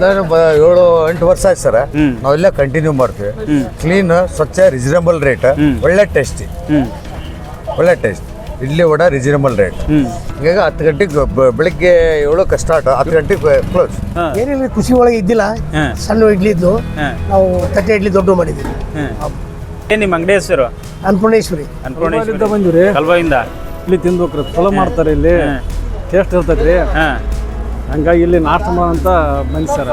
ಮೊದ್ಲ ಏಳು ಎಂಟು ವರ್ಷ ಆಯ್ತು ಸರ್. ನಾವೆಲ್ಲ ಕಂಟಿನ್ಯೂ ಮಾಡ್ತೀವಿ. ಕ್ಲೀನ್ ಸ್ವಚ್ಛ ರಿಸನಬಲ್ ರೇಟ್. ಒಳ್ಳೆ ಟೇಸ್ಟಿ ಹ್ಞೂ ಒಳ್ಳೆ taste idli vada reasonable rate ಹ್ಞೂ ಈಗ ಹತ್ತು ಗಂಟೆಗೆ ಬೆಳಿಗ್ಗೆ ಏಳಕ್ಕೆ ಸ್ಟಾರ್ಟ್ ಹತ್ತು ಗಂಟೆಗೆ ಕ್ಲೋಸ್ ಏನಿಲ್ಲ ಖುಷಿ ಒಳಗೆ ಇದ್ದಿಲ್ಲ. ಸಣ್ಣ ಇಡ್ಲಿ ಇದ್ದು. ನಾವು ತಟ್ಟೆ ಇಡ್ಲಿ ದೊಡ್ಡ ಮಾಡಿದ್ದೀವಿ ಏನು ನಿಮ್ಮ ಅಂಗಡಿ ಹೆಸರು? ಅನ್ನಪೂರ್ಣೇಶ್ವರಿ. ಅನ್ಪೂರ್ಣೇಶ್ವರಿ ಬಂದಿವ್ರಿ. ಕಲ್ಬಾಯಿಂದ. ಇಲ್ಲಿ ತಿಂದು ಹೋಗ್ರಿ ಚಲೋ ಮಾಡ್ತಾರೆ ಇಲ್ಲಿ. ಟೇಸ್ಟ್ ಇರ್ತೈತ್ರಿ. ಹಾಂ. ಹಂಗಾಗಿ ಇಲ್ಲಿ ನಾರ್ತ್ ಅಂತ ಬನ್ನಿ ಸರ್.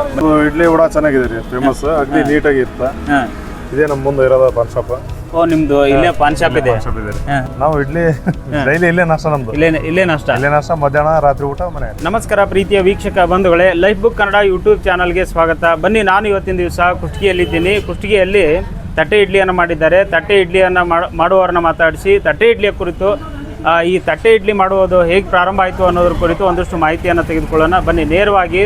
ಇಡ್ಲಿ ಕೂಡ ಚೆನ್ನಾಗಿದೆ ರೀ ಫೇಮಸ್ ಅಗ್ಲಿ ನೀಟಾಗಿ ಇರುತ್ತೆ ಇದೇ ನಮ್ಮ ಮುಂದೆ ಇರೋದ ಪಾನ್ ಶಾಪ್ ಓ ನಿಮ್ದು ಇಲ್ಲೇ ಪಾನ್ ಶಾಪ್ ಇದೆ? ಶಾಪ್ ಇದೆ ರೀ. ನಾವು ಇಡ್ಲಿ ಡೈಲಿ ಇಲ್ಲೇ ನಾಷ್ಟ ನಮ್ದು. ಇಲ್ಲೇ ಇಲ್ಲೇ ನಷ್ಟ? ಇಲ್ಲೇ ನಾಷ್ಟ ಮಧ್ಯಾಹ್ನ ರಾತ್ರಿ ಊಟ ಮನೆ. ನಮಸ್ಕಾರ ಪ್ರೀತಿಯ ವೀಕ್ಷಕ ಬಂಧುಗಳೇ ಲೈಫ್ ಬುಕ್ ಕನ್ನಡ ಯೂಟ್ಯೂಬ್ ಚಾನಲ್ಗೆ ಸ್ವಾಗತ. ಬನ್ನಿ ನಾನು ಇವತ್ತಿನ ದಿವಸ ಕುಷ್ಟಗಿಯಲ್ಲಿದ್ದೀನಿ ಕುಷ್ಟಗಿಯಲ್ಲಿ ತಟ್ಟೆ ಇಡ್ಲಿಯನ್ನು ಮಾಡಿದ್ದಾರೆ. ತಟ್ಟೆ ಇಡ್ಲಿಯನ್ನು ಮಾಡು- ಮಾಡುವವರನ್ನ ಮಾತಾಡಿಸಿ ತಟ್ಟೆ ಇಡ್ಲಿಯ ಕುರಿತು ಈ ತಟ್ಟೆ ಇಡ್ಲಿ ಮಾಡುವುದು ಹೇಗೆ ಪ್ರಾರಂಭ ಆಯಿತು ಅನ್ನೋದ್ರ ಕುರಿತು ಒಂದಷ್ಟು ಮಾಹಿತಿಯನ್ನು ತೆಗೆದುಕೊಳ್ಳೋಣ. ಬನ್ನಿ ನೇರವಾಗಿ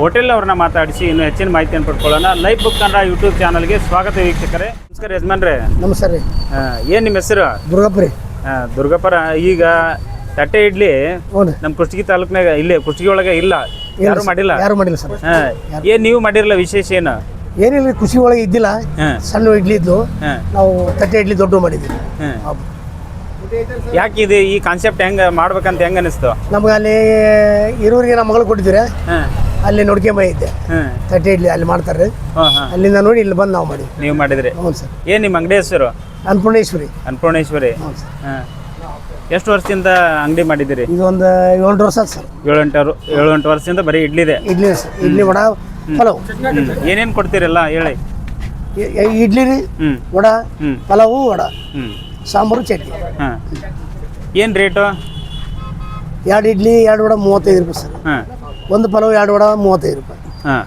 ಹೋಟೆಲ್ ಅವ್ರನ್ನ ಮಾತಾಡಿಸಿ ಇನ್ನು ಹೆಚ್ಚಿನ ಮಾಹಿತಿಯನ್ನು ಪಡ್ಕೊಳ್ಳೋಣ. ಲೈಫ್ ಬುಕ್ ಕನ್ನಡ ಯೂಟ್ಯೂಬ್ ಚಾನಲ್ಗೆ ಸ್ವಾಗತ ವೀಕ್ಷಕರೇ. ನಮಸ್ಕಾರ ಯಜಮಾನ್ರೆ. ನಮಸ್ಕಾರ ರೀ. ಏನು ನಿಮ್ಮ ಹೆಸರು? ದುರ್ಗಪ್ಪ ರೀ. ಆ, ದುರ್ಗಪ್ಪರ ಈಗ ತಟ್ಟೆ ಇಡ್ಲಿ ನಮ್ಮ ಕುಷ್ಟಗಿ ತಾಲೂಕ್ನಾಗ ಇಲ್ಲೇ ಕುಷ್ಟಗಿ ಒಳಗೆ ಇಲ್ಲ. ಯಾರು ಮಾಡಿಲ್ಲ? ಯಾರು ಮಾಡಿಲ್ಲ ಸರ್. ಏನು ಏನ್ ನೀವು ಮಾಡಿರಲ್ಲ ವಿಶೇಷ ಏನು? ಏನಿಲ್ಲ ಖುಷಿ ಒಳಗೆ ಇದ್ದಿಲ್ಲ. ಸಣ್ಣ ಇಡ್ಲಿ ಇದ್ದು ನಾವು ತಟ್ಟೆ ಇಡ್ಲಿ ದೊಡ್ಡ ಮಾಡಿದ್ವಿ. ಯಾಕೆ ಇದು ಈ ಕಾನ್ಸೆಪ್ಟ್ ಹೆಂಗ ಮಾಡ್ಬೇಕಂತ ಹೆಂಗ ಅನಿಸ್ತು? ನಮ್ಗೆ ಅಲ್ಲಿ ಇರೋರಿಗೆ ನಮ್ಮ ಮಗಳು ಕೊಟ್ಟಿದ್ದೀರ. ಅಲ್ಲಿ ನೋಡ್ಕೊಂಬೈತೆ ಹಾಂ. ತಟ್ಟೆ ಇಡ್ಲಿ ಅಲ್ಲಿ ಮಾಡ್ತಾರೆ ಅಲ್ಲಿಂದ ನೋಡಿ ಇಲ್ಲಿ ಬಂದು ನಾವು ಮಾಡಿ ನೀವು ಮಾಡಿದ್ರಿ? ಹ್ಞೂ ಸರ್. ಏನ್ ನಿಮ್ಮ ಅಂಗಡಿ ಹೆಸರು? ಅನ್ನಪೂರ್ಣೇಶ್ವರಿ. ಅನ್ನಪೂರ್ಣೇಶ್ವರಿ. ಹ್ಞೂ ಸರ್. ಹಾಂ. ಎಷ್ಟು ವರ್ಷದಿಂದ ಅಂಗಡಿ ಮಾಡಿದಿರಿ ಇದು ಒಂದು ಏಳು ವರ್ಷ ಆಯ್ತು ಸರ್. ಏಳೆಂಟು ಏಳೆಂಟು ವರ್ಷದಿಂದ ಬರೀ ಇಡ್ಲಿ ಇದೆ. ಇಡ್ಲಿ ಇಡ್ಲಿ ವಡ ಪಲಾವ್. ಏನೇನು ಕೊಡ್ತೀರಲ್ಲ ಹೇಳಿ. ಇಡ್ಲಿ ರೀ ವಡ ಪಲಾವು ವಡ. ಹ್ಞೂ ಸಾಂಬಾರು ಚಟ್ನಿ. ಹಾಂ. ಏನು ರೇಟು? ಎರಡು ಇಡ್ಲಿ ಎರಡು ವಡ ಮೂವತ್ತೈದು ರೂಪಾಯಿ ಸರ್. ಹಾಂ. ಒಂದು ಪಲಾವ್ ಎರಡು ವಡ ಮೂವತ್ತೈದು ರೂಪಾಯಿ. ಹಾಂ.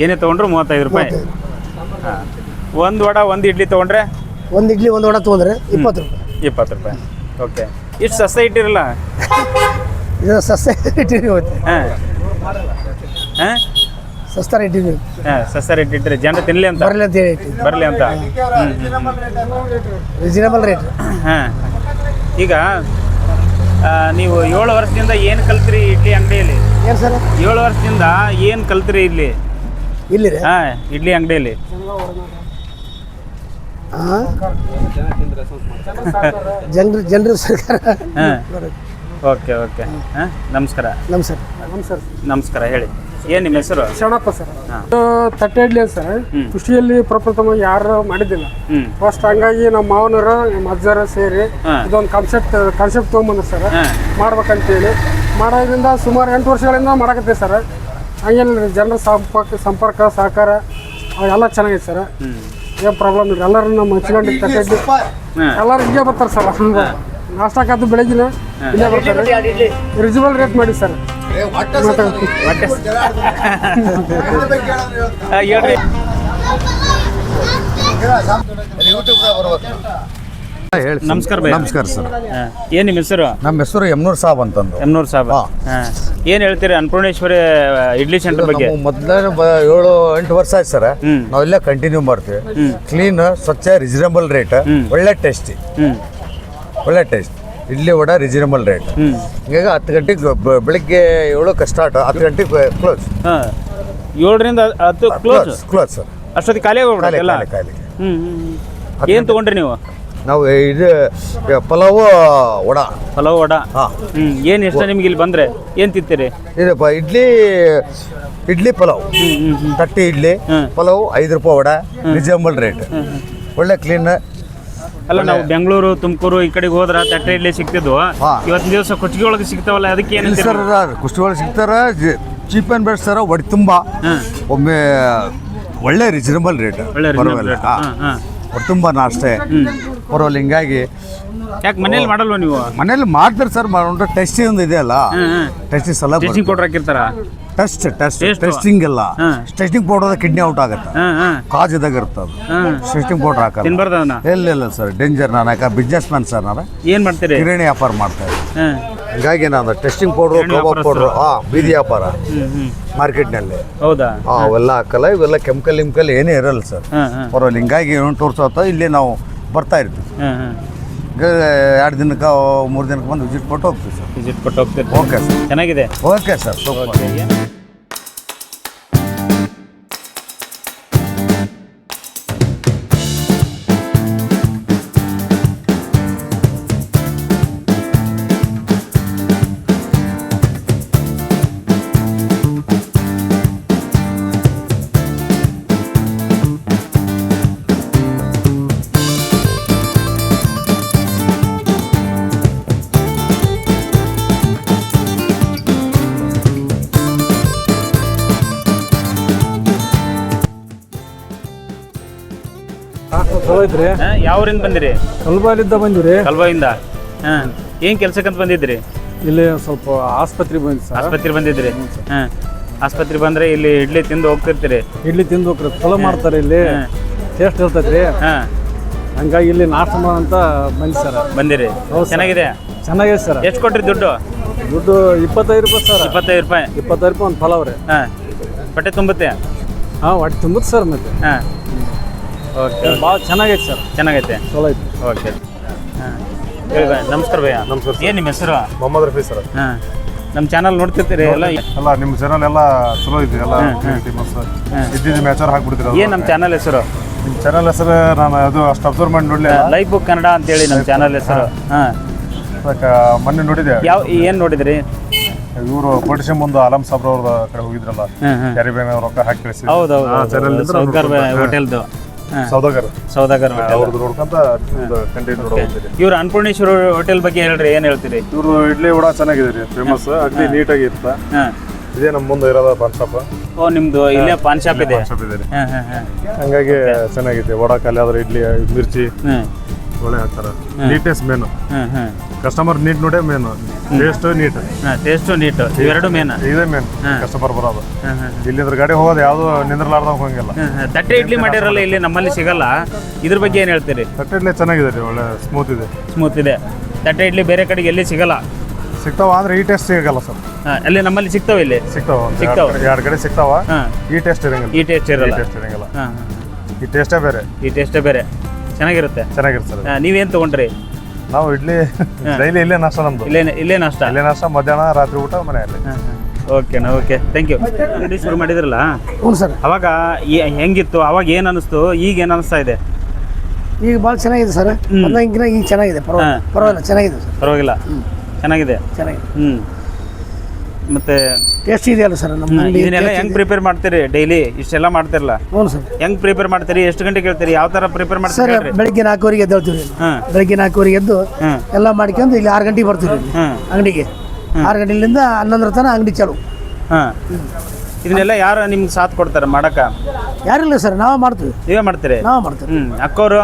ಏನೇ ತೊಗೊಂಡ್ರು ಮೂವತ್ತೈದು ರೂಪಾಯಿ. ಮೂವತ್ತೈದು ಹಾಂ. ಒಂದು ವಡ ಒಂದು ಇಡ್ಲಿ ತೊಗೊಂಡ್ರೆ? ಒಂದು ಇಡ್ಲಿ ಒಂದು ವಡ ತೊಗೊಂಡ್ರೆ ಇಪ್ಪತ್ತು ರೂಪಾಯಿ. ಇಪ್ಪತ್ತು ರೂಪಾಯಿ. ಓಕೆ. ಇಷ್ಟು ಸಸ್ಯ ಇಟ್ಟಿರಲ್ಲ? ಇದು ಸಸ್ಯ ಹಾಂ. ಹಾಂ? ಸಸ್ತ ಇಟ್ಟಿರಿ ಹಾಂ ಸಸ್ತ ರೇಟ್ ಇಟ್ಟಿರಿ ಜನರು ತಿನ್ನಲಿ ಅಂತ? ಬರಲಿ ಅಂತ ಹೇಳಿ ಬರಲಿ ಅಂತ? ರೀಸನೇಬಲ್ ರೇಟ್ ಹಾಂ. ಈಗ ಆ, ನೀವು ಏಳು ವರ್ಷದಿಂದ ಏನು ಕಲ್ತ್ರಿ ಇಡ್ಲಿ ಅಂಗಡಿಯಲ್ಲಿ? ಏನು ಸರ್? ಏಳು ವರ್ಷದಿಂದ ಏನು ಕಲ್ತ್ರಿ ಇಲ್ಲಿ? ಇಲ್ಲಿ ರೀ? ಹಾಂ ಇಡ್ಲಿ ಅಂಗಡಿಯಲ್ಲಿ. ಹಾಂ ಜನರು ಜನರು ಸರ್ಕಾರ ಹಾಂ. Okay okay. ನಮಸ್ಕಾರ. ನಮಸ್ಕಾರ. ನಮಸ್ಕಾರ. ಸರ್ ನಮಸ್ಕಾರ ಹೇಳಿ. ಏನು ನಿಮ್ಮ ಹೆಸರು? ಶರಣಪ್ಪ ಸರ್. ಹಾಂ. ಇದು ತಟ್ಟೆ ಇಡ್ಲಿ ಸರ್. ಕೃಷಿಯಲ್ಲಿ ಪ್ರಪ್ರಥಮ ಯಾರು ಮಾಡಿದ್ದಿಲ್ಲ. ಹ್ಞೂ ಫಸ್ಟ್ ಹಂಗಾಗಿ ನಮ್ಮ ಮಾವನವರು ನಮ್ಮ ಅಜ್ಜರ ಸೇರಿ ಹಾಂ. ಇದೊಂದು ಕಾನ್ಸೆಪ್ಟ್ ಕಾನ್ಸೆಪ್ಟ್ ತೊಗೊಂಬಂದ್ರು ಸರ್. ಹಾಂ. ಮಾಡ್ಬೇಕಂತೇಳಿ. ಮಾಡೋದ್ರಿಂದ ಸುಮಾರು ಎಂಟು ವರ್ಷಗಳಿಂದ ಮಾಡಕತ್ತೀವಿ ಸರ್. ಹಂಗೇನಿಲ್ಲ ಜನರ ಸಂಪರ್ಕ ಸಂಪರ್ಕ ಸಹಕಾರ ಎಲ್ಲ ಚೆನ್ನಾಗಿದೆ ಸರ್. ಏನು ಪ್ರಾಬ್ಲಮ್ ಇಲ್ಲ. ಎಲ್ಲರೂ ನಮ್ಮ ಹಚ್ಕೊಂಡು ತಟ್ಟೆ ಇಡ್ಲಿ ಹಾಂ. ಎಲ್ಲರೂ ಹಿಂಗೆ ಬರ್ತಾರೆ ಸರ್. ಬೆಳಗಿನ ಇಲ್ಲೇ ಬರ್ತಾರೆ. ರಿಜಬಲ್ ರೇಟ್ ಮಾಡಿ ಸರ್. ಹೇಳಿ ನಮಸ್ಕಾರ ಬೈ. ನಮಸ್ಕಾರ ಸರ್. ಏನು ನಿಮ್ಮ ಹೆಸರು? ನಮ್ಮ ಹೆಸರು ಯಮ್ನೂರ್ ಸಾಬ್ ಅಂತಂದು. ಎಮ್ನೂರು ಸಾಬ್. ಏನು ಹೇಳ್ತೀರಿ ಅನ್ನಪೂರ್ಣೇಶ್ವರಿ ಇಡ್ಲಿ ಸೆಂಟರ್ ಬಗ್ಗೆ? ಮೊದಲ ಏಳು ಎಂಟು ವರ್ಷ ಆಯ್ತು ಸರ್. ನಾವೆಲ್ಲ ಕಂಟಿನ್ಯೂ ಮಾಡ್ತೀವಿ. ಕ್ಲೀನ್ ಸ್ವಚ್ಛ ರಿಸನಬಲ್ ರೇಟ್ ಒಳ್ಳೆ ಟೇಸ್ಟಿ ಹ್ಞೂ ಒಳ್ಳೆ taste idli vada reasonable rate ಹ್ಞೂ ಈಗ ಹತ್ತು ಗಂಟೆಗೆ ಬೆಳಿಗ್ಗೆ ಏಳಕ್ಕೆ ಸ್ಟಾರ್ಟ್ ಹತ್ತು ಗಂಟೆಗೆ ಕ್ಲೋಸ್ ಹಾಂ. ಏಳರಿಂದ ಹತ್ತು ಕ್ಲೋಸ್ ಕ್ಲೋಸ್ ಸರ್ ಅಷ್ಟೊತ್ತಿಗೆ ಖಾಲಿ ಖಾಲಿ ಎಲ್ಲ ಖಾಲಿ ಏನು ತೊಗೊಂಡ್ರಿ ನೀವು? ನಾವು ಇದು ಪಲಾವು ವಡ. ಪಲಾವ್ ವಡ? ಹಾಂ. ಏನು ಇಷ್ಟ ನಿಮ್ಗೆ ಇಲ್ಲಿ ಬಂದರೆ? ಏನು ತಿಂತೀರಿ? ಇದಪ್ಪ ಇಡ್ಲಿ ಇಡ್ಲಿ ಪಲಾವ್. ತಟ್ಟಿ ಇಡ್ಲಿ. ಪಲಾವ್ ಐದು ರೂಪಾಯಿ ವಡ ರಿಸನಬಲ್ ರೇಟ್ ಒಳ್ಳೆ ಕ್ಲೀನ್ ಅಲ್ಲ ನಾವು ಬೆಂಗಳೂರು ತುಮಕೂರು ಈ ಕಡೆಗೆ ಹೋದ್ರ ತಟ್ಟೆ ಇಲ್ಲಿ ಸಿಗ್ತಿದ್ವು. ಇವತ್ತಿನ ದಿವಸ ಕುಟ್ಟಿಗೆ ಒಳಗೆ ಸಿಗ್ತಾವಲ್ಲ ಅದಕ್ಕೆ ಏನು ಒಳಗೆ ಸರ್ ಕುಷ್ಟಿಗಳು ಸಿಗ್ತಾರ ಚೀಪ್ ಆ್ಯಂಡ್ ಬೆಸ್ಟ್ ಸರ್ ಒಡಿ ತುಂಬ. ಒಮ್ಮೆ ಒಳ್ಳೆ ರೀಸನಬಲ್ ರೇಟ್ ಒಳ್ಳೆ ತುಂಬಾ ಒಟ್ಟು ತುಂಬ ನಾಷ್ಟೆ. ಪರವಾಗಿಲ್ಲ ಹಿಂಗಾಗಿ. ಯಾಕೆ ಮನೇಲಿ ಮಾಡಲ್ವ ನೀವು? ಮನೇಲಿ ಮಾಡ್ತಾರೆ ಸರ್ ಟೆಸ್ಟಿ ಟೆಸ್ಟಿಂಗ್ ಒಂದು ಇದೆಯಲ್ಲ ಟೆಸ್ಟಿ ಟೆಸ್ಟಿಂಗ್ ಸಲ ಹಾಕಿರ್ತಾರ? ಟೆಸ್ಟ್ ಟೆಸ್ಟ್ ಟೆಸ್ಟಿಂಗ್ ಎಲ್ಲ. ಟೆಸ್ಟಿಂಗ್ ಪೌಡರ್ ಕಿಡ್ನಿ ಔಟ್ ಆಗುತ್ತೆ. ಕಾಜದಾಗ ಇರ್ತದೆ. ಅದು ಟೆಸ್ಟಿಂಗ್ ಪೌಡರ್ ಹಾಕಲ್ಲ. ಇಲ್ಲ ಇಲ್ಲ ಸರ್ ಡೇಂಜರ್ ನಾನು ಯಾಕೆ ಬಿಸ್ನೆಸ್ ಮ್ಯಾನ್ ಸರ್ ನಾನು. ಏನು ಮಾಡ್ತೀರಿ? ಕಿರಾಣಿ ವ್ಯಾಪಾರ ಮಾಡ್ತಾ ಇದ್ದೆ. ಹಾಂ. ಹೀಗಾಗಿ ನಾನು ಟೆಸ್ಟಿಂಗ್ ಪೌಡರ್ ಕೋಬಾ ಕಬಾಬ್ ಆ ಹಾಂ ಬೀದಿ ವ್ಯಾಪಾರ. ಮಾರ್ಕೆಟ್ನಲ್ಲಿ ಹೌದಾ? ಆ ಅವೆಲ್ಲ ಹಾಕಲ್ಲ ಇವೆಲ್ಲ ಕೆಮಿಕಲ್ ಇಮ್ಕಲ್ ಏನೇ ಇರಲ್ಲ ಸರ್ ಪರವಾಗಿಲ್ಲ. ಹಿಂಗಾಗಿ ಏನು ತೋರಿಸೋತ ಇಲ್ಲಿ ನಾವು ಬರ್ತಾ ಇರ್ತೀವಿ. ಎರಡು ದಿನಕ್ಕೆ ಮೂರು ದಿನಕ್ಕೆ ಬಂದು ವಿಸಿಟ್ ಕೊಟ್ಟು ಹೋಗ್ತೀವಿ ಸರ್. ವಿಸಿಟ್ ಕೊಟ್ಟು ಹೋಗ್ತೀವಿ ಓಕೆ ಸರ್ ಚೆನ್ನಾಗಿದೆ. ಓಕೆ ಸರ್ ಸೂಪರ್ ಐತ್ರಿ ಯಾವ್ರಿಂದ ಬಂದಿರಿ? ಕಲ್ಬಾಲಿದ್ದ ಬಂದಿವ್ರಿ ಕಲ್ಬಾಯಿಂದ ಹಾಂ ಏನು ಕೆಲ್ಸಕ್ಕಂತ ಬಂದಿದ್ರಿ? ಇಲ್ಲಿ ಸ್ವಲ್ಪ ಆಸ್ಪತ್ರೆಗೆ ಬಂದಿ ಸರ್. ಆಸ್ಪತ್ರೆ ಬಂದಿದ್ರಿ? ಹಾಂ ಆಸ್ಪತ್ರೆ ಬಂದ್ರೆ ಇಲ್ಲಿ ಇಡ್ಲಿ ತಿಂದು ಹೋಗ್ತಿರ್ತೀರಿ. ಇಡ್ಲಿ ತಿಂದು ಹೋಗ್ರಿ. ಚಲೋ ಮಾಡ್ತಾರೆ ಇಲ್ಲಿ. ಟೇಸ್ಟ್ ಇರ್ತೈತ್ರಿ. ಹಾಂ. ಹಂಗಾಗಿ ಇಲ್ಲಿ ನಾಷ್ಟ ಅಂತ ಬಂದ್ ಸರ್. ಬಂದಿರಿ. ಹೌದು. ಚೆನ್ನಾಗಿದೆ? ಚೆನ್ನಾಗಿದೆ ಸರ್. ಎಷ್ಟು ಕೊಟ್ರಿ ದುಡ್ಡು? ದುಡ್ಡು ಇಪ್ಪತ್ತೈದು ರೂಪಾಯಿ ಸರ್. ಇಪ್ಪತ್ತೈದು ರೂಪಾಯಿ? ಇಪ್ಪತ್ತೈದು ರೂಪಾಯಿ ಒಂದು ಫಲವ್ರಿ ರೀ ಹಾಂ ಬಟ್ಟೆ ತುಂಬುತ್ತೆ? ಹಾಂ ಒಟ್ಟು ತುಂಬುತ್ತೆ ಸರ್ ಮತ್ತೆ. ಹಾಂ. ಓಕೆ ಭಾಳ ಚೆನ್ನಾಗೈತೆ ಸರ್. ಚೆನ್ನಾಗೈತೆ? ಚಲೋ ಐತಿ. ಓಕೆ ಹಾಂ. ಹೇಳಿ ಭಯ್ಯ ನಮಸ್ಕಾರ ಭಯ್ಯ. ನಮಸ್ಕಾರ ಸರ್. ಏನು ನಿಮ್ಮ ಹೆಸರು? ಮೊಹಮ್ಮದ್ ರಫಿ ಸರ್. ಹಾಂ. ನಮ್ಮ ಚಾನಲ್ ನೋಡ್ತಿರ್ತೀರಿ ಎಲ್ಲ? ಎಲ್ಲ ನಿಮ್ಮ ಚಾನಲ್ ಎಲ್ಲ ಚಲೋ ಇದೆ. ಎಲ್ಲ ಫೇಮಸ್ ಇದ್ದಿದ್ದು ಮ್ಯಾಚರ್ ಹಾಕ್ಬಿಡ್ತೀರ ಏನು ನಮ್ಮ ಚಾನಲ್ ಹೆಸರು? ನಿಮ್ಮ ಚಾನಲ್ ಹೆಸರು ನಾನು ಅದು ಅಷ್ಟು ಅಬ್ಸರ್ವ್ ಮಾಡಿ ನೋಡಲಿ ಲೈಫ್ ಬುಕ್ ಕನ್ನಡ ಅಂತೇಳಿ ನಮ್ಮ ಚಾನಲ್ ಹೆಸರು. ಹಾಂ. ಅದಕ್ಕೆ ಮೊನ್ನೆ ನೋಡಿದೆ ಯಾವ ಏನು ನೋಡಿದ್ರಿ? ಇವರು ಪೊಲಿಟಿಷಿಯನ್ ಮುಂದೆ ಆಲಂ ಸಾಬ್ರ ಅವ್ರ ಕಡೆ ಹೋಗಿದ್ರಲ್ಲ. ಹಾಂ ಹಾಂ. ಕ್ಯಾರಿಬೇನ್ ರೊಕ್ಕ ಹಾಕಿ ಕಳಿಸಿ ಹೌದು ಆ channel ಹೌದು ಇಂದ ಸೌಕರ್ ಹೋಟೆಲ್ದು ಸೌದಾಗರ್. ಸೌದಾಗರ್ ಅವ್ರದ್ದು ನೋಡ್ಕೊಂತ ಕಂಟಿನ್ಯೂ ನೋಡ್ಕೊಂತೀರಿ ಇವ್ರು ಅನ್ನಪೂರ್ಣೇಶ್ವರ ಹೋಟೆಲ್ ಬಗ್ಗೆ ಹೇಳ್ರಿ ಏನು ಹೇಳ್ತೀರಿ? ಇವರು ಇಡ್ಲಿ ವಡ ಚೆನ್ನಾಗಿದೆ ರೀ ಫೇಮಸ್ ಅಗ್ದಿ ನೀಟಾಗಿ ಆಗಿ ಹಾಂ. ಇದೇ ನಮ್ಮ ಮುಂದೆ ಇರೋದ ಪಾನ್ ಶಾಪ್ ಓ ನಿಮ್ದು ಇಲ್ಲೇ ಪಾನ್ ಶಾಪ್ ಇದೆ? ಶಾಪ್ ರೀ. ಹಂಗಾಗಿ ಚೆನ್ನಾಗಿದೆ. ವಡ ಖಾಲಿ ಆದ್ರೆ ಇಡ್ಲಿ ಮಿರ್ಚಿ. ಒಳ್ಳೆ ಹಾಕ್ತಾರ ನೀಟ್ನೆಸ್ ಮೇನ್ ಕಸ್ಟಮರ್ ನೀಟ್ ನೋಡೇ ಮೇನ್ ಟೇಸ್ಟ್ ನೀಟ್ ಟೇಸ್ಟ್ ನೀಟ ಇವೆರಡು ಮೇನ್ ಇದೇ ಮೇನ್ ಕಸ್ಟಮರ್ ಬರೋದು. ಇಲ್ಲಿ ಗಾಡಿ ಹೋಗೋದು ಯಾವುದು ನಿಂದ್ರಲಾರ್ದ ಹೋಗಂಗಿಲ್ಲ. ತಟ್ಟೆ ಇಡ್ಲಿ ಮಾಡಿರಲ್ಲ ಇಲ್ಲಿ ನಮ್ಮಲ್ಲಿ ಸಿಗಲ್ಲ. ಇದ್ರ ಬಗ್ಗೆ ಏನು ಹೇಳ್ತೀರಿ? ತಟ್ಟೆ ಇಡ್ಲಿ ಚೆನ್ನಾಗಿದೆ ರೀ ಒಳ್ಳೆ ಸ್ಮೂತ್ ಇದೆ. ಸ್ಮೂತ್ ಇದೆ. ತಟ್ಟೆ ಇಡ್ಲಿ ಬೇರೆ ಕಡೆಗೆ ಎಲ್ಲಿ ಸಿಗಲ್ಲ? ಸಿಗ್ತಾವ ಅಂದ್ರೆ ಈ ಟೇಸ್ಟ್ ಸಿಗಲ್ಲ ಸರ್. ಅಲ್ಲಿ ನಮ್ಮಲ್ಲಿ ಸಿಗ್ತಾವೆ ಇಲ್ಲಿ? ಸಿಗ್ತಾವ ಸಿಗ್ತಾವ. ಎರಡು ಕಡೆ ಸಿಗ್ತಾವ. ಈ ಟೇಸ್ಟ್ ಇರಂಗಿಲ್ಲ. ಈ ಟೇಸ್ಟ್ ಈ ಇರಲ್ಲ ಟೇಸ್ಟ್ ಇರಂಗಿಲ್ಲ ಈ ಟೇಸ್ಟೇ ಬೇರೆ. ಈ ಟೇಸ್ಟೇ ಬೇರೆ. ಚೆನ್ನಾಗಿರುತ್ತೆ. ಚೆನ್ನಾಗಿರುತ್ತೆ ಸರ್ ಹಾಂ ನೀವೇನು ತಗೊಂಡ್ರಿ? ನಾವು ಇಡ್ಲಿ ಡೈಲಿ ಇಲ್ಲೇ ನಾಷ್ಟ ನಮ್ದು. ಇಲ್ಲೇ ಇಲ್ಲೇ ನಾಷ್ಟ? ಇಲ್ಲೇ ನಾಷ್ಟ ಮಧ್ಯಾಹ್ನ ರಾತ್ರಿ ಊಟ ಮನೆಯಲ್ಲಿ. ಹಾಂ ಹಾಂ. ಓಕೆನಾ ಓಕೆ ಥ್ಯಾಂಕ್ ಯು ಅಂಗಡಿ ಶುರು ಮಾಡಿದ್ರಲ್ಲ? ಹ್ಞೂ ಸರ್. ಅವಾಗ ಈ- ಹೆಂಗಿತ್ತು? ಅವಾಗ ಏನು ಅನಿಸ್ತು? ಈಗ ಏನು ಅನಿಸ್ತಾ ಇದೆ? ಈಗ ಭಾಳ ಚೆನ್ನಾಗಿದೆ ಸರ್. ಮೊದಲಿಗಿಂತ ಈಗ ಚೆನ್ನಾಗಿದೆ. ಪರವಾಗಿಲ್ಲ. ಹಾ. ಪರವಾಗಿಲ್ಲ. ಚೆನ್ನಾಗಿದೆ ಸರ್. ಪರವಾಗಿಲ್ಲ. ಚೆನ್ನಾಗಿದೆ? ಚೆನ್ನಾಗಿದೆ. ಹ್ಞೂ ಮತ್ತು ಟೇಸ್ಟ್ ಇದೆಯಲ್ಲ ಸರ್ ನಮ್ಮ ಅಂಗಡಿ ಇದನ್ನೆಲ್ಲ ಹೆಂಗ್ ಪ್ರಿಪೇರ್ ಮಾಡ್ತೀರಿ ಡೈಲಿ ಇಷ್ಟೆಲ್ಲ ಮಾಡ್ತಿರಲ್ಲ? ಹ್ಞೂ ಸರ್ ಹೆಂಗ್ ಪ್ರಿಪೇರ್ ಮಾಡ್ತೀರಿ? ಎಷ್ಟು ಗಂಟೆಗೆ ಹೇಳ್ತೀರಿ? ಯಾವ ತರ ಪ್ರಿಪೇರ್ ಸರ್ ಮಾಡ್ತೀರಿ ಹೇಳ್ರಿ. ಬೆಳಿಗ್ಗೆ ನಾಲ್ಕುವರೆಗೆ ಎದ್ದೇಳ್ತೀವಿ ಹಾಂ. ಬೆಳಿಗ್ಗೆ ನಾಲ್ಕುವರೆಗೆ ಎದ್ದು ಎಲ್ಲ ಮಾಡ್ಕೊಂಡು ಇಲ್ಲಿ ಆರು ಗಂಟೆಗೆ ಬರ್ತೀವಿ ಇಲ್ಲಿ ಅಂಗಡಿಗೆ. ಆರು ಗಂಟೆಲಿಂದ ಹನ್ನೊಂದರ ತನಕ ಅಂಗಡಿ ಚಾಲು. ಹಾಂ. ಇದನ್ನೆಲ್ಲ ಯಾರು ನಿಮ್ಗೆ ಸಾಥ್ ಕೊಡ್ತಾರೆ ಮಾಡಕ ಯಾರಿಲ್ಲ ಸರ್ ನಾವೇ ಮಾಡ್ತೀವಿ. ನೀವೇ ಮಾಡ್ತೀರಿ? ನಾವು ಮಾಡ್ತೀವಿ. ಹ್ಮ್ ಅಕ್ಕೋರು?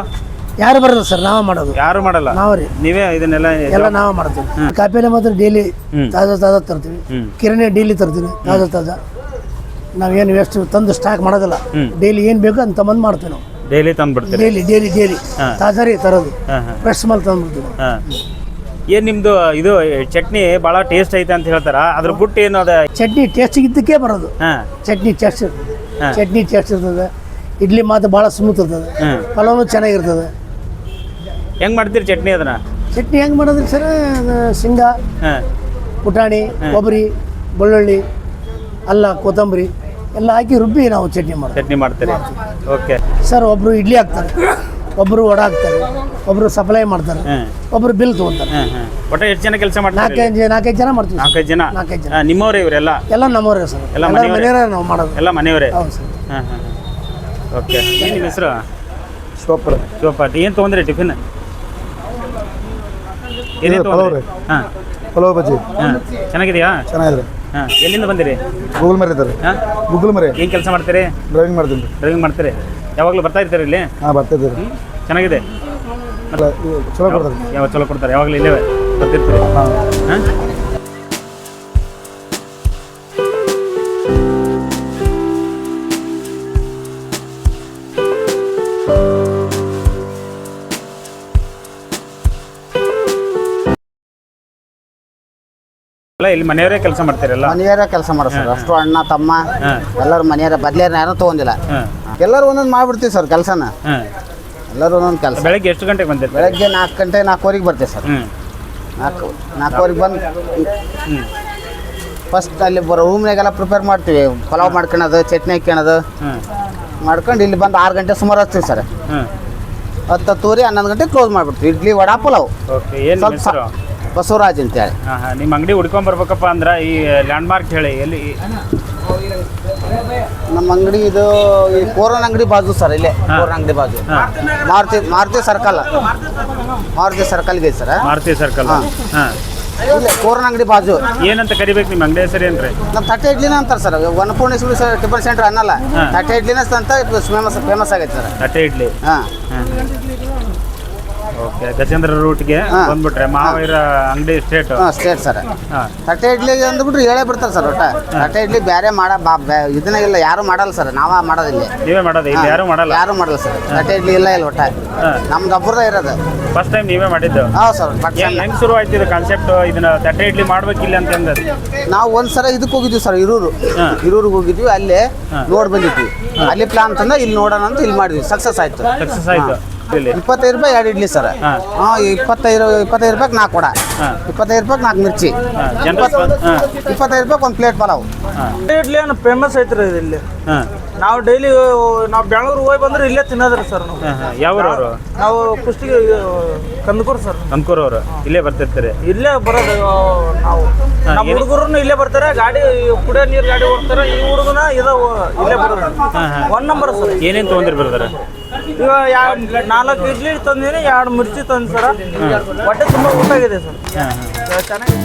ಯಾರು ಬರೋದು ಸರ್ ನಾವೇ ಮಾಡೋದು. ಯಾರು ಮಾಡಲ್ಲ? ನಾವು ರೀ. ನೀವೇ ಇದನ್ನೆಲ್ಲ ಎಲ್ಲ ನಾವೇ ಮಾಡ್ತೀವಿ. ಕಾಪಿನ ಮಾತ್ರ ಡೈಲಿ ತಾಜಾ ತಾಜಾ ತರ್ತೀವಿ. ಕಿರಣಿ ಡೈಲಿ ತರ್ತೀವಿ ತಾಜಾ ತಾಜಾ. ನಾವೇನು ವೇಸ್ಟ್ ತಂದು ಸ್ಟಾಕ್ ಮಾಡೋದಿಲ್ಲ. ಡೈಲಿ ಏನು ಬೇಕು ಅಂತ ಬಂದು ಮಾಡ್ತೀವಿ ನಾವು. ಡೈಲಿ ತಂದ್ಬಿಡ್ತೀವಿ ಡೈಲಿ ಡೈಲಿ ಡೈಲಿ ತಾಜಾ ರೀ ತರೋದು. ಫ್ರೆಶ್ ಮಾಲ್ ತಂದ್ಬಿಡ್ತೀವಿ ಏನು ನಿಮ್ಮದು ಇದು ಚಟ್ನಿ ಭಾಳ ಟೇಸ್ಟ್ ಐತೆ ಅಂತ ಹೇಳ್ತಾರ? ಅದ್ರ ಬುಟ್ಟು ಏನು ಅದ? ಚಟ್ನಿ ಟೇಸ್ಟ್ ಇದ್ದಕ್ಕೆ ಬರೋದು. ಚಟ್ನಿ ಟೇಸ್ಟ್. ಚಟ್ನಿ ಟೇಸ್ಟ್ ಇರ್ತದೆ. ಇಡ್ಲಿ ಮಾತ್ರ ಭಾಳ ಸ್ಮೂತ್ ಇರ್ತದೆ. ಹ್ಮ್. ಪಲಾವು ಚೆನ್ನಾಗಿರ್ತದೆ. ಹೆಂಗ್ ಮಾಡ್ತೀರಿ ಚಟ್ನಿ ಅದನ್ನ? ಚಟ್ನಿ ಹೆಂಗೆ ಮಾಡೋದ್ರಿ ಸರ್ ಅದು ಶೇಂಗಾ ಹಾಂ. ಪುಟಾಣಿ ಕೊಬ್ಬರಿ ಬೆಳ್ಳುಳ್ಳಿ ಅಲ್ಲ ಕೊತ್ತಂಬರಿ ಎಲ್ಲ ಹಾಕಿ ರುಬ್ಬಿ ನಾವು ಚಟ್ನಿ ಮಾಡ್ತೀವಿ ಚಟ್ನಿ ಮಾಡ್ತೀರಿ. ಓಕೆ. ಸರ್ ಒಬ್ಬರು ಇಡ್ಲಿ ಹಾಕ್ತಾರೆ ಒಬ್ಬರು ವಡ ಹಾಕ್ತಾರೆ ಒಬ್ಬರು ಸಪ್ಲೈ ಮಾಡ್ತಾರೆ ಒಬ್ರು ಒಬ್ಬರು ಬಿಲ್ ತೊಗೊತಾರೆ. ಹಾಂ ಹಾಂ. ಒಟ್ಟು ಎಷ್ಟು ಜನ ಕೆಲಸ ಮಾಡ್ತಾರೆ ನಾಲ್ಕೈದು ಜನ ನಾಲ್ಕೈದು ಜನ ಮಾಡ್ತೀವಿ ಸರ್. ನಾಲ್ಕೈದು ಜನ? ನಾಲ್ಕೈದು ಜನ. ನಿಮ್ಮವ್ರೆ ಇವರೆಲ್ಲ? ಎಲ್ಲ ನಮ್ಮವ್ರೆ ಸರ್. ಎಲ್ಲ ಎಲ್ಲ ಮನೆಯವರೇ? ಮನೆಯವರೇ ನಾವು ಮಾಡೋದು. ಎಲ್ಲ ಮನೆಯವರೇ? ಹೌದು ಸರ್. ಹಾಂ ಹಾಂ ಓಕೆ. ಏನು ನಿಮ್ಮ ಹೆಸರು? ಶಿವಪುರ ಶಿವಪಾಟಿ ಏನು ತೊಗೊಂಡ್ರಿ ಟಿಫಿನ್? ಪಲಾವ್ ರೀ. ಹಾಂ. ಪಲಾವ್ ಬಜ್ಜಿ. ಹಾಂ. ಚೆನ್ನಾಗಿದೆಯಾ? ಚೆನ್ನಾಗಿದೆ ಹಾಂ. ಎಲ್ಲಿಂದ ಬಂದಿರಿ? ಗೂಗಲ್ ಮರಿ ಇದ್ದಾರೆ ಹಾಂ. ಗೂಗಲ್ ಮರಿ ಏನು ಕೆಲಸ ಮಾಡ್ತೀರಿ? ಡ್ರೈವಿಂಗ್ ಮಾಡ್ತೀನಿ ರೀ. ಡ್ರೈವಿಂಗ್ ಮಾಡ್ತೀರಿ? ಯಾವಾಗಲೂ ಬರ್ತಾ ಇರ್ತೀರಿ ಇಲ್ಲಿ? ಹಾಂ ಬರ್ತಿದ್ದೀರಿ ಹ್ಮ್? ಚೆನ್ನಾಗಿದೆ. ಚಲೋ ಕೊಡ್ತಾರೆ. ಯಾವಾಗ ಚಲೋ ಕೊಡ್ತಾರೆ? ಯಾವಾಗಲೂ ಇಲ್ಲೇ ಬರ್ತಿರ್ತೀರಿ. ಹಾಂ. ಹಾಂ. ಅಲ್ಲ ಇಲ್ಲಿ ಮನೆಯವರೇ ಕೆಲಸ ಮಾಡ್ತೀರಲ್ಲ? ಮನೆಯವರೇ ಕೆಲಸ ಮಾಡ್ತಾರೆ ಸರ್. ಅಷ್ಟು ಅಣ್ಣ ತಮ್ಮ ಎಲ್ಲರೂ ಮನೆಯವರ. ಬದಲೇ ಯಾರು ತಗೊಂಡಿಲ್ಲ. ಎಲ್ಲರೂ ಒಂದೊಂದು ಮಾಡ್ಬಿಡ್ತೀವಿ ಸರ್ ಕೆಲಸನ. ಎಲ್ಲರೂ ಒಂದೊಂದು ಕೆಲಸ. ಬೆಳಗ್ಗೆ ಎಷ್ಟು ಗಂಟೆಗೆ ಬಂದಿರ್ತೀವಿ ಬೆಳಗ್ಗೆ ನಾಲ್ಕು ಗಂಟೆ ನಾಲ್ಕುವರೆಗೆ ಬರ್ತೀವಿ ಸರ್. ನಾಲ್ಕು ನಾಲ್ಕುವರೆಗೆ ಬಂದು ಫಸ್ಟ್ ಅಲ್ಲಿ ಬರೋ ರೂಮ್ನಾಗೆಲ್ಲ ಪ್ರಿಪೇರ್ ಮಾಡ್ತೀವಿ. ಪಲಾವ್ ಮಾಡ್ಕೊಳೋದು ಚಟ್ನಿ ಹಾಕ್ಯಣದು ಹಾಂ. ಮಾಡ್ಕೊಂಡು ಇಲ್ಲಿ ಬಂದು ಆರು ಗಂಟೆ ಸುಮಾರು ಹಚ್ತೀವಿ ಸರ್. ಹತ್ತು ಹತ್ತುವರೆ ಹನ್ನೊಂದು ಗಂಟೆ ಕ್ಲೋಸ್ ಮಾಡಿಬಿಡ್ತೀವಿ. ಇಡ್ಲಿ ವಡಾ ಪಲಾವ್. ಸ್ವಲ್ಪ ಬಸವರಾಜ್ ಅಂತೇಳಿ. ಹಾಂ ಹಾಂ ನಿಮ್ಮ ಅಂಗಡಿ ಹುಡ್ಕೊಂಡ್ ಬರ್ಬೇಕಪ್ಪ ಅಂದ್ರೆ ಈ ಲ್ಯಾಂಡ್ ಮಾರ್ಕ್ ಹೇಳಿ ಎಲ್ಲಿ? ನಮ್ಮ ಅಂಗಡಿ ಇದು ಈ ಕೋರನ್ ಅಂಗಡಿ ಬಾಜು ಸರ್ ಇಲ್ಲೇ. ಕೋರನ್ ಅಂಗಡಿ ಬಾಜು. ಮಾರುತಿ ಮಾರುತಿ ಸರ್ಕಲ್. ಮಾರುತಿ ಸರ್ಕಲ್ಗೆ ಸರ್. ಮಾರುತಿ ಸರ್ಕಲ್. ಹಾಂ. ಹಾಂ. ಇಲ್ಲ ಕೋರನ್ ಅಂಗಡಿ ಬಾಜು. ಏನಂತ ಕರಿಬೇಕು ನಿಮ್ಮ ಅಂಗಡಿ ಹೆಸರು ಏನ್ರಿ? ನಮ್ಮ ತಟ್ಟೆ ಇಡ್ಲಿನ ಅಂತಾರೆ sir Annapoorneshwari sir tiffin centre ಅನ್ನಲ್ಲ. ತಟ್ಟೆ ಇಡ್ಲಿನ ಅಂತ ಫೇಮಸ್ ಫೇಮಸ್ ಆಗೈತೆ ಸರ್. ತಟ್ಟೆ ಇಡ್ಲಿ. ಹಾಂ. ಓಕೆ ಗಜೇಂದ್ರ ರೂಟ್ಗೆ. ಬಂದ್ಬಿಟ್ರೆ ಮಾವೀರ ಅಂಗಡಿ ಸ್ಟೇಟ್ ಹಾಂ ಸ್ಟೇಟ್ ಸರ್ ತಟ್ಟೆ ಇಡ್ಲಿ ಅಂದ್ಬಿಟ್ರೆ ಹೇಳೇ ಬಿಡ್ತಾರೆ ಸರ್ ಒಟ್ಟ. ತಟ್ಟೆ ಇಡ್ಲಿ ಬೇರೆ ಮಾಡ ಬಾ ಇದನ್ನ ಇಲ್ಲ ಯಾರು ಮಾಡಲ್ಲ ಸರ್ ನಾವ ಮಾಡೋದಿಲ್ಲ ನೀವೇ ಮಾಡೋದು ಇಲ್ಲಿ ಯಾರು ಮಾಡಲ್ಲ. ಯಾರು ಮಾಡಲ್ಲ ಸರ್ ತಟ್ಟೆ ಇಡ್ಲಿ ಇಲ್ಲ ಇಲ್ಲ ಒಟ್ಟ. ನಮ್ದು ಒಬ್ಬರದ ಇರೋದು. ಫಸ್ಟ್ ಟೈಮ್ ನೀವೇ ಮಾಡಿದ್ದು? ಹೌದು ಸರ್ ಬಟ್ ಹೆಂಗ್ ಶುರು ಆಯ್ತು ಇದು ಕಾನ್ಸೆಪ್ಟ್ ಇದನ್ನ ತಟ್ಟೆ ಇಡ್ಲಿ ಮಾಡ್ಬೇಕಿಲ್ಲ ಅಂತಂದ್ರೆ ನಾವು ಒಂದ್ಸಲ ಇದಕ್ಕೆ ಹೋಗಿದ್ವಿ ಸರ್ ಇರೂರು. ಹಾ. ಇರೂರಿಗೆ ಹೋಗಿದ್ವಿ ಅಲ್ಲಿ ನೋಡ್ ಬಂದಿದ್ವಿ. ಅಲ್ಲಿ ಪ್ಲಾನ್ ತಂದ ಇಲ್ಲಿ ನೋಡೋಣ ಅಂತ ಇಲ್ಲಿ ಮಾಡಿದ್ವಿ. ಸಕ್ಸಸ್ ಆಯ್ತು. ಸಕ್ಸಸ್ ಆಯ್ತು. ಇಪ್ಪತ್ತೈದು ರೂಪಾಯಿ ಎರಡು ಇಡ್ಲಿ ಸರ್. ಹಾ. ಇಪ್ಪತ್ತೈದು ಇಪ್ಪತ್ತೈದು ರೂಪಾಯಿಗೆ ನಾಲ್ಕು ಕೊಡ ಹಾ. ಇಪ್ಪತ್ತೈದು ರೂಪಾಯಿಗೆ ನಾಲ್ಕು ಮಿರ್ಚಿ. ರೂಪಾಯಿ ಇಪ್ಪತ್ತೈದು ರೂಪಾಯಿ ಒಂದು ಪ್ಲೇಟ್ ಪಲಾವ್. ಇಡ್ಲಿ ಏನು ಫೇಮಸ್ ಐತ್ರಿ ಇಲ್ಲಿ. ಹಾ, ನಾವು ಡೈಲಿ ನಾವು ಬೆಂಗಳೂರು ಹೋಗಿ ಬಂದ್ರೆ ಇಲ್ಲೇ ತಿನ್ನೋದ್ರಿ ಸರ್ ನಾವು ಹಾ. ನಾವು ಕುಷ್ಟಿ ಕಂದಕೂರು ಸರ್. ಕಂದಕೂರು ಅವರು. ಇಲ್ಲೇ ಬರ್ತಿರ್ತಾರೆ? ಇಲ್ಲೇ ಬರೋದು ನಾವು. ನಮ್ಮ ಹುಡುಗರು ಇಲ್ಲೇ ಬರ್ತಾರೆ ಗಾಡಿ ಕುಡಿಯೋ ನೀರು ಗಾಡಿ ಹೋಗ್ತಾರೆ ಈ ಹುಡುಗನ ಇದ ಇಲ್ಲೇ ಬರೋದು. One number sir. ಏನೇನು ತೊಗೊಂಡಿರ್ ಬರ್ತಾರೆ ಈಗ ನಾಲ್ಕು ಇಡ್ಲಿ ತಂದಿನಿ ಎರಡು ಮಿರ್ಚಿ ತಂದು ಸರ್. ಹೊಟ್ಟೆ ತುಂಬಾ ಊಟ ಆಗಿದೆ ಸರ್. ಚೆನ್ನಾಗಿ